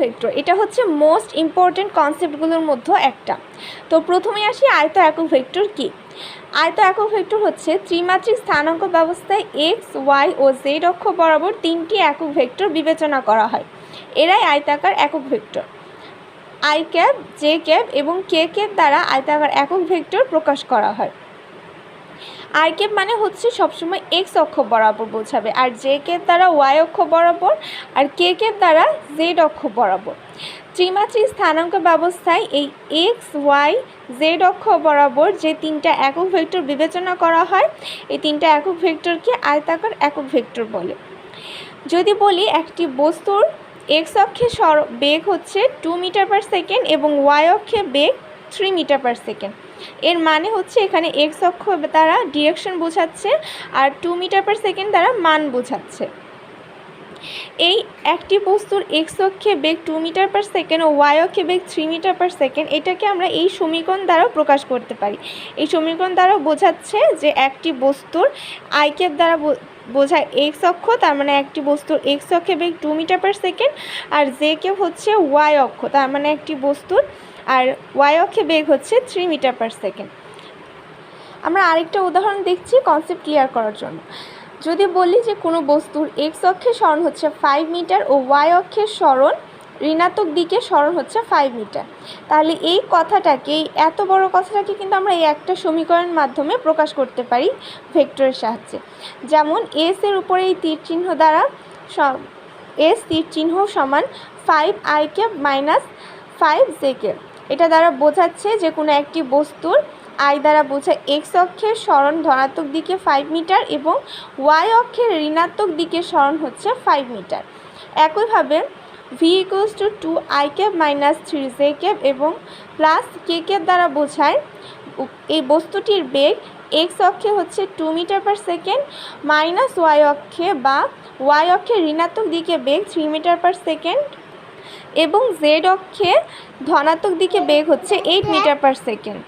Vector. এটা হচ্ছে most important কনসেপ্টগুলোর মধ্যে একটা। তো প্রথমে আসি আয়ত একক ভেক্টর কি? আয়ত একক ভেক্টর হচ্ছে ত্রিমাত্রিক স্থানাঙ্ক ব্যবস্থায় এক্স ওয়াই ও জেড অক্ষ বরাবর তিনটি একক ভেক্টর বিবেচনা করা হয়। এরাই আয়তাকার একক vector. I cap J cap এবং কে ক্যাপ দ্বারা আয়তাকার একক ভেক্টর প্রকাশ করা হয়। আই কে মানে হচ্ছে সবসময় এক্স অক্ষ বরাবর বোঝাবে। আর জে ক্যাপ দ্বারা ওয়াই অক্ষ বরাবর, আর কে ক্যাপ দ্বারা জেড অক্ষ বরাবর। ত্রিমাত্রিক স্থানাঙ্ক ব্যবস্থায় এই এক্স ওয়াই জেড অক্ষ বরাবর যে তিনটা একক ভেক্টর বিবেচনা করা হয়, এই তিনটা একক ভেক্টরকে আয়তাকার একক ভেক্টর বলে। যদি বলি একটি বস্তুর এক্স অক্ষে সর বেগ হচ্ছে টু মিটার পার সেকেন্ড এবং ওয়াই অক্ষে বেগ থ্রি মিটার পার সেকেন্ড এর মানে হচ্ছে এখানে এক্স অক্ষ দ্বারা ডিরেকশন বোঝাচ্ছে আর টু মিটার পার সেকেন্ড দ্বারা মান বোঝাচ্ছে। এই একটি বস্তুর এক্স অক্ষে বেগ টু মিটার পার সেকেন্ড ও ওয়াই অক্ষে বেগ থ্রি মিটার পার সেকেন্ড এটাকে আমরা এই সমীকরণ দ্বারা প্রকাশ করতে পারি। এই সমীকরণ দ্বারা বোঝাচ্ছে যে একটি বস্তুর আইকের দ্বারা বোঝায় এক্স অক্ষ, তার মানে একটি বস্তুর এক্স অক্ষে বেগ টু মিটার পার সেকেন্ড আর জে কে হচ্ছে ওয়াই অক্ষ, তার মানে একটি বস্তুর আর ওয়াই অক্ষে বেগ হচ্ছে থ্রি মিটার পার সেকেন্ড আমরা আরেকটা উদাহরণ দেখছি কনসেপ্ট ক্লিয়ার করার জন্য। যদি বলি যে কোনো বস্তুর এক্স অক্ষে স্মরণ হচ্ছে ফাইভ মিটার ও ওয়াই অক্ষের স্মরণ ঋণাত্মক দিকে স্মরণ হচ্ছে ফাইভ মিটার তাহলে এই কথাটাকে, এই এত বড় কথাটাকে কিন্তু আমরা এই একটা সমীকরণের মাধ্যমে প্রকাশ করতে পারি ভেক্টরের সাহায্যে। যেমন এস এর উপরে এই তীর চিহ্ন দ্বারা এস তীর চিহ্ন সমান five I cap minus five J cap এটা দ্বারা বোঝাচ্ছে যে কোনো একটি বস্তুর আই দ্বারা বোঝায় এক্স অক্ষের স্মরণ ধনাত্মক দিকে ফাইভ মিটার এবং ওয়াই অক্ষের ঋণাত্মক দিকে স্মরণ হচ্ছে ফাইভ মিটার একইভাবে V equals to two I cap minus three J cap এবং প্লাস কে ক্যাপ দ্বারা বোঝায় এই বস্তুটির বেগ এক্স অক্ষে হচ্ছে two metre per second minus Y অক্ষে বা ওয়াই অক্ষের ঋণাত্মক দিকে বেগ থ্রি মিটার পার সেকেন্ড এবং জেড অক্ষে ধনাত্মক দিকে বেগ হচ্ছে এইট মিটার পার সেকেন্ড